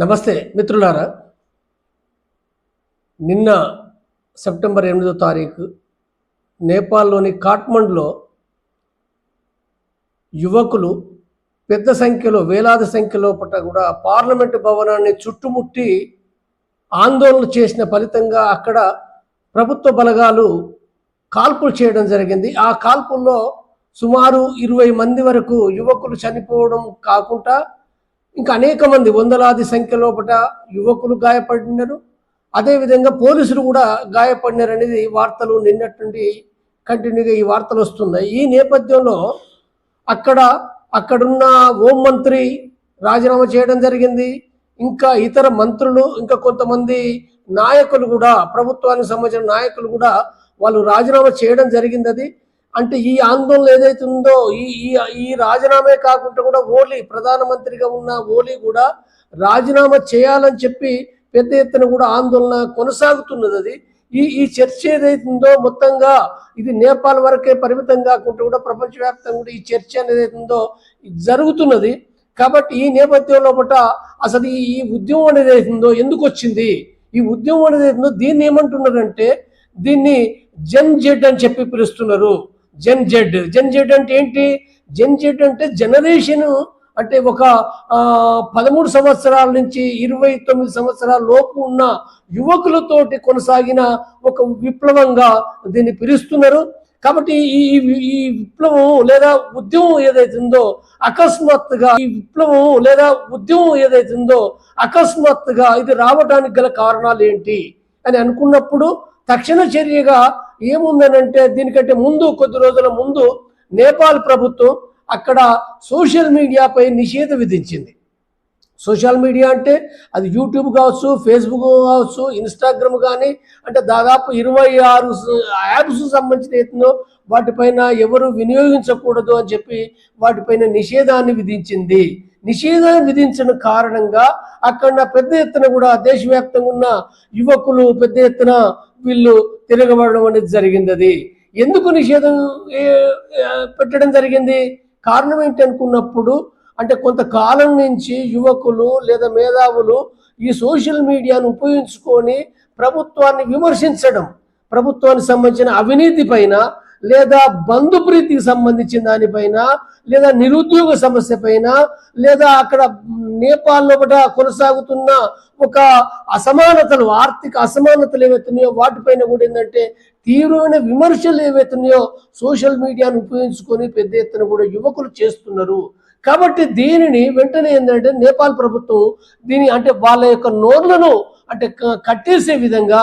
నమస్తే మిత్రులారా. నిన్న సెప్టెంబర్ ఎనిమిదో తారీఖు నేపాల్లోని కాట్మండ్లో యువకులు పెద్ద సంఖ్యలో వేలాది సంఖ్యలో పట్ల కూడా పార్లమెంటు భవనాన్ని చుట్టుముట్టి ఆందోళన చేసిన ఫలితంగా అక్కడ ప్రభుత్వ బలగాలు కాల్పులు చేయడం జరిగింది. ఆ కాల్పుల్లో సుమారు ఇరవై మంది వరకు యువకులు చనిపోవడం కాకుండా ఇంకా అనేక మంది వందలాది సంఖ్యలో పట యువకులు గాయపడినారు. అదేవిధంగా పోలీసులు కూడా గాయపడినారు అనేది వార్తలు నిన్నటి కంటిన్యూగా ఈ వార్తలు వస్తున్నాయి. ఈ నేపథ్యంలో అక్కడ అక్కడున్న హోం మంత్రి రాజీనామా చేయడం జరిగింది. ఇంకా ఇతర మంత్రులు ఇంకా కొంతమంది నాయకులు కూడా ప్రభుత్వానికి సంబంధించిన నాయకులు కూడా వాళ్ళు రాజీనామా చేయడం జరిగింది అది. అంటే ఈ ఆందోళన ఏదైతే ఉందో ఈ ఈ ఈ రాజీనామే కాకుండా కూడా ఓలీ ప్రధానమంత్రిగా ఉన్న ఓలీ కూడా రాజీనామా చేయాలని చెప్పి పెద్ద ఎత్తున కూడా ఆందోళన కొనసాగుతున్నది అది. ఈ ఈ చర్చ ఏదైతే ఉందో మొత్తంగా ఇది నేపాల్ వరకే పరిమితం కాకుండా కూడా ప్రపంచవ్యాప్తంగా కూడా ఈ చర్చ అనేది ఉందో జరుగుతున్నది. కాబట్టి ఈ నేపథ్యంలో పట అసలు ఈ ఈ ఉద్యమం అనేది అవుతుందో ఎందుకు వచ్చింది? ఈ ఉద్యమం అనేది అవుతుందో దీన్ని ఏమంటున్నారంటే దీన్ని జన్ జెడ్ అని చెప్పి పిలుస్తున్నారు. జెన్ జెడ్. జెన్ జెడ్ అంటే ఏంటి? జెన్ జెడ్ అంటే జనరేషన్ అంటే ఒక పదమూడు సంవత్సరాల నుంచి ఇరవై తొమ్మిది సంవత్సరాల లోపు ఉన్న యువకులతోటి కొనసాగిన ఒక విప్లవంగా దీన్ని పిలుస్తున్నారు. కాబట్టి ఈ ఈ- విప్లవం లేదా ఉద్యమం ఏదైతుందో అకస్మాత్తుగా ఈ విప్లవం లేదా ఉద్యమం ఏదైతుందో అకస్మాత్తుగా ఇది రావడానికి గల కారణాలు ఏంటి అని అనుకున్నప్పుడు తక్షణ చర్యగా ఏముందనంటే దీనికంటే ముందు కొద్ది రోజుల ముందు నేపాల్ ప్రభుత్వం అక్కడ సోషల్ మీడియాపై నిషేధం విధించింది. సోషల్ మీడియా అంటే అది యూట్యూబ్ కావచ్చు ఫేస్బుక్ కావచ్చు ఇన్స్టాగ్రామ్ కానీ అంటే దాదాపు ఇరవై ఆరు యాప్స్ సంబంధించిన ఎత్తునో వాటిపైన ఎవరు వినియోగించకూడదు అని చెప్పి వాటిపైన నిషేధాన్ని విధించింది. నిషేధాన్ని విధించిన కారణంగా అక్కడ పెద్ద ఎత్తున కూడా దేశవ్యాప్తంగా ఉన్న యువకులు పెద్ద ఎత్తున వీళ్ళు తిరగబడడం అనేది జరిగింది అది. ఎందుకు నిషేధం పెట్టడం జరిగింది? కారణం ఏంటి అనుకున్నప్పుడు అంటే కొంతకాలం నుంచి యువకులు లేదా మేధావులు ఈ సోషల్ మీడియాను ఉపయోగించుకొని ప్రభుత్వాన్ని విమర్శించడం ప్రభుత్వానికి సంబంధించిన అవినీతి పైన లేదా బంధుప్రీతికి సంబంధించిన దానిపైన లేదా నిరుద్యోగ సమస్య పైన లేదా అక్కడ నేపాల్లో లోపల కొనసాగుతున్న ఒక అసమానతలు ఆర్థిక అసమానతలు ఏవైతున్నాయో వాటిపైన కూడా ఏంటంటే తీవ్రమైన విమర్శలు ఏవైతున్నాయో సోషల్ మీడియాను ఉపయోగించుకొని పెద్ద ఎత్తున కూడా యువకులు చేస్తున్నారు. కాబట్టి దీనిని వెంటనే ఏంటంటే నేపాల్ ప్రభుత్వం దీని అంటే వాళ్ళ యొక్క నోర్లను అంటే కట్టేసే విధంగా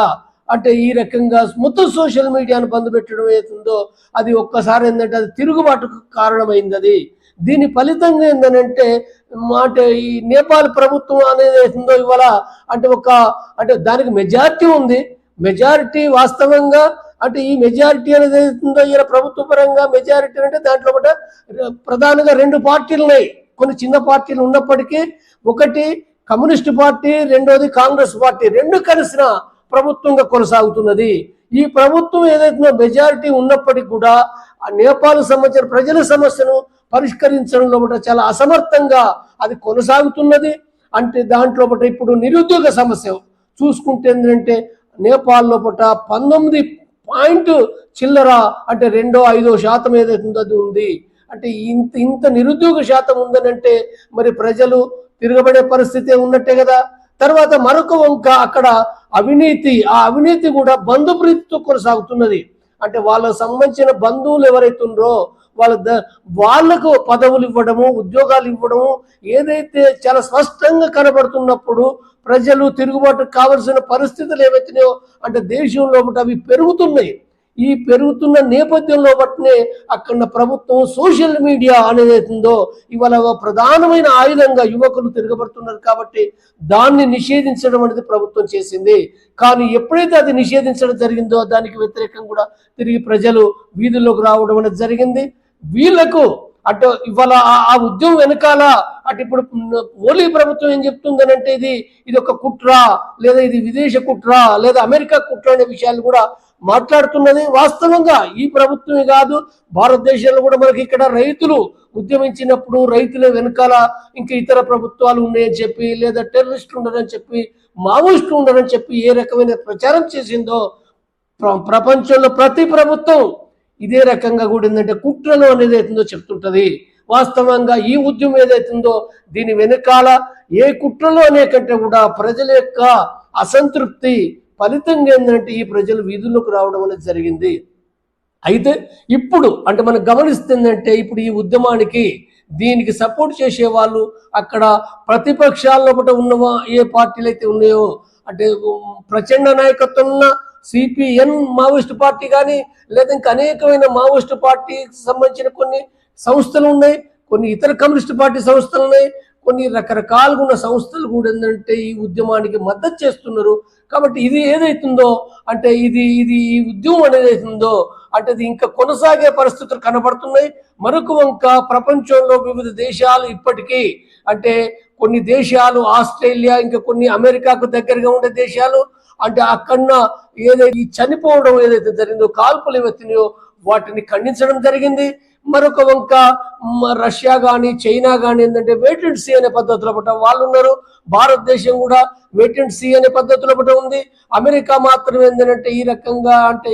అంటే ఈ రకంగా మొత్తం సోషల్ మీడియాను బంద్ పెట్టడం ఏతుందో అది ఒక్కసారి ఏంటంటే అది తిరుగుబాటుకు కారణమైంది అది దీని ఫలితంగా ఏంటంటే అంటే ఈ నేపాల్ ప్రభుత్వం అనేది ఏతుందో ఇవాళ అంటే ఒక అంటే దానికి మెజారిటీ ఉంది. మెజారిటీ వాస్తవంగా అంటే ఈ మెజారిటీ అనేది ఏదైతుందో ఈయన ప్రభుత్వ పరంగా మెజారిటీ అంటే దాంట్లో కూడా ప్రధానంగా రెండు పార్టీలు ఉన్నాయి. కొన్ని చిన్న పార్టీలు ఉన్నప్పటికీ ఒకటి కమ్యూనిస్ట్ పార్టీ రెండోది కాంగ్రెస్ పార్టీ. రెండు కలిసిన ప్రభుత్వంగా కొనసాగుతున్నది. ఈ ప్రభుత్వం ఏదైతే మెజారిటీ ఉన్నప్పటికీ కూడా ఆ నేపాల్ సంబంధించిన ప్రజల సమస్యను పరిష్కరించడంలో ఒకటి చాలా అసమర్థంగా అది కొనసాగుతున్నది. అంటే దాంట్లో పట ఇప్పుడు నిరుద్యోగ సమస్య చూసుకుంటే ఏంటంటే నేపాల్ లోపల పంతొమ్మిది పాయింట్ చిల్లర అంటే రెండో ఐదో శాతం ఏదైతుందో అది ఉంది. అంటే ఇంత ఇంత నిరుద్యోగ శాతం ఉందనంటే మరి ప్రజలు తిరగబడే పరిస్థితి ఉన్నట్టే కదా. తర్వాత మరొక వంక అక్కడ అవినీతి ఆ అవినీతి కూడా బంధుప్రీతితో కొనసాగుతున్నది. అంటే వాళ్ళకు సంబంధించిన బంధువులు ఎవరైతే వాళ్ళ ద- వాళ్ళకు పదవులు ఇవ్వడము ఉద్యోగాలు ఇవ్వడము ఏదైతే చాలా స్పష్టంగా కనబడుతున్నప్పుడు ప్రజలు తిరుగుబాటు కావలసిన పరిస్థితులు ఏవైతున్నాయో అంటే దేశంలో ఒకటి అవి పెరుగుతున్నాయి. ఈ పెరుగుతున్న నేపథ్యంలో బట్టినే అక్కడ ప్రభుత్వం సోషల్ మీడియా అనేది ఉందో ఇవాళ ఒక ప్రధానమైన ఆయుధంగా యువకులు తిరగబడుతున్నారు కాబట్టి దాన్ని నిషేధించడం అనేది ప్రభుత్వం చేసింది. కానీ ఎప్పుడైతే అది నిషేధించడం జరిగిందో దానికి వ్యతిరేకంగా కూడా తిరిగి ప్రజలు వీధుల్లోకి రావడం అనేది జరిగింది. వీళ్ళకు అటు ఇవాళ ఆ- ఉద్యమం వెనకాల అటు ఇప్పుడు మోలీ ప్రభుత్వం ఏం చెప్తుందని అంటే ఇది ఇది ఒక కుట్ర లేదా ఇది విదేశ కుట్ర లేదా అమెరికా కుట్ర అనే విషయాలు కూడా మాట్లాడుతున్నది వాస్తవంగా ఈ ప్రభుత్వమే కాదు. భారతదేశంలో కూడా మనకి ఇక్కడ రైతులు ఉద్యమించినప్పుడు రైతుల వెనకాల ఇంకా ఇతర ప్రభుత్వాలు ఉన్నాయని చెప్పి లేదా టెర్రరిస్టులు ఉన్నారని చెప్పి మావోయిస్టులు ఉన్నారని చెప్పి ఏ రకమైన ప్రచారం చేసిందో ప్ర- ప్రపంచంలో ప్రతి ప్రభుత్వం ఇదే రకంగా కూడా ఏంటంటే కుట్రలు అనేది అవుతుందో చెప్తుంటది. వాస్తవంగా ఈ ఉద్యమం ఏదైతుందో దీని వెనకాల ఏ కుట్రలో అనే కంటే కూడా ప్రజల యొక్క అసంతృప్తి ఫలితంగా ఏంటంటే ఈ ప్రజలు వీధుల్లోకి రావడం అనేది జరిగింది. అయితే ఇప్పుడు అంటే మనం గమనిస్తుందంటే ఇప్పుడు ఈ ఉద్యమానికి దీనికి సపోర్ట్ చేసే వాళ్ళు అక్కడ ప్రతిపక్షాల్లో ఒకటి ఉన్నవా ఏ పార్టీలు అయితే ఉన్నాయో అంటే ప్రచండ నాయకత్వం ఉన్న సిపిఎన్ మావోయిస్ట్ పార్టీ కానీ లేదా ఇంకా అనేకమైన మావోయిస్ట్ పార్టీకి సంబంధించిన కొన్ని సంస్థలు ఉన్నాయి కొన్ని ఇతర కమ్యూనిస్ట్ పార్టీ సంస్థలు ఉన్నాయి కొన్ని రకరకాలుగా ఉన్న సంస్థలు కూడా ఏంటంటే ఈ ఉద్యమానికి మద్దతు చేస్తున్నారు. కాబట్టి ఇది ఏదైతుందో అంటే ఇది ఇది ఈ ఉద్యమం అనేది అవుతుందో అంటే ఇది ఇంకా కొనసాగే పరిస్థితులు కనబడుతున్నాయి. మరొక వంక ప్రపంచంలో వివిధ దేశాలు ఇప్పటికీ అంటే కొన్ని దేశాలు ఆస్ట్రేలియా ఇంకా కొన్ని అమెరికాకు దగ్గరగా ఉండే దేశాలు అంటే అక్కడ ఏదైతే ఈ చనిపోవడం ఏదైతే జరిగిందో కాల్పులు ఏవైతున్నాయో వాటిని ఖండించడం జరిగింది. మరొక వంక రష్యా కానీ చైనా కానీ ఏంటంటే వెయిట్ అండ్ సీ అనే పద్ధతిలో పట్ట వాళ్ళు ఉన్నారు. భారతదేశం కూడా వెయిట్ అండ్ సీ అనే పద్ధతిలో పట్ట ఉంది. అమెరికా మాత్రం ఏంటంటే ఈ రకంగా అంటే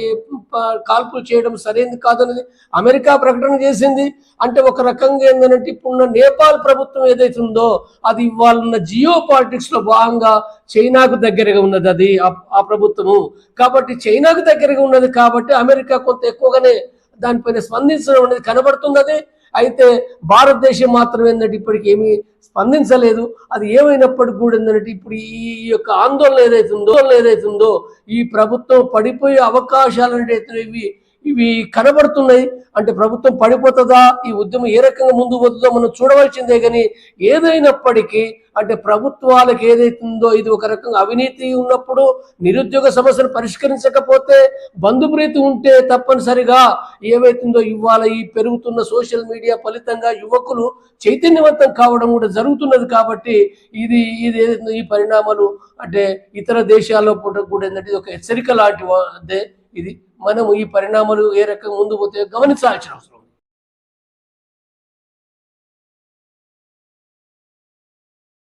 కాల్పులు చేయడం సరైనది కాదన్నది. అమెరికా ప్రకటన చేసింది. అంటే ఒక రకంగా ఏంటంటే ఇప్పుడున్న నేపాల్ ప్రభుత్వం ఏదైతే ఉందో అది ఇవాళ జియో పాలిటిక్స్లో భాగంగా చైనాకు దగ్గరగా ఉన్నది అది ఆ ప్రభుత్వము. కాబట్టి చైనాకు దగ్గరగా ఉన్నది కాబట్టి అమెరికా కొంత ఎక్కువగానే దానిపైన స్పందించడం అనేది కనబడుతున్నది. అయితే భారతదేశం మాత్రం ఏంటంటే ఇప్పటికి ఏమీ స్పందించలేదు. అది ఏమైనప్పటికి కూడా ఏంటంటే ఇప్పుడు ఈ యొక్క ఆందోళన ఏదైతుందో ఉందో ఏదైతే ఉందో ఈ ప్రభుత్వం పడిపోయే అవకాశాలు అంటే ఇవి ఇవి కనబడుతున్నాయి. అంటే ప్రభుత్వం పడిపోతుందా? ఈ ఉద్యమం ఏ రకంగా ముందు పోతుందో మనం చూడవలసిందే కానీ ఏదైనప్పటికీ అంటే ప్రభుత్వాలకు ఏదైతుందో ఇది ఒక రకంగా అవినీతి ఉన్నప్పుడు నిరుద్యోగ సమస్యను పరిష్కరించకపోతే బంధుప్రీతి ఉంటే తప్పనిసరిగా ఏవైతుందో ఇవాళ ఈ పెరుగుతున్న సోషల్ మీడియా ఫలితంగా యువకులు చైతన్యవంతం కావడం కూడా జరుగుతున్నది కాబట్టి ఇది ఇది ఏదైతుందో ఈ పరిణామాలు అంటే ఇతర దేశాల్లో పుట్ట కూడా ఏంటంటే ఇది ఒక హెచ్చరిక లాంటి ఇది. మనము ఈ పరిణామాలు ఏ రకంగా ముందు పోతే గమనించాల్సిన అవసరం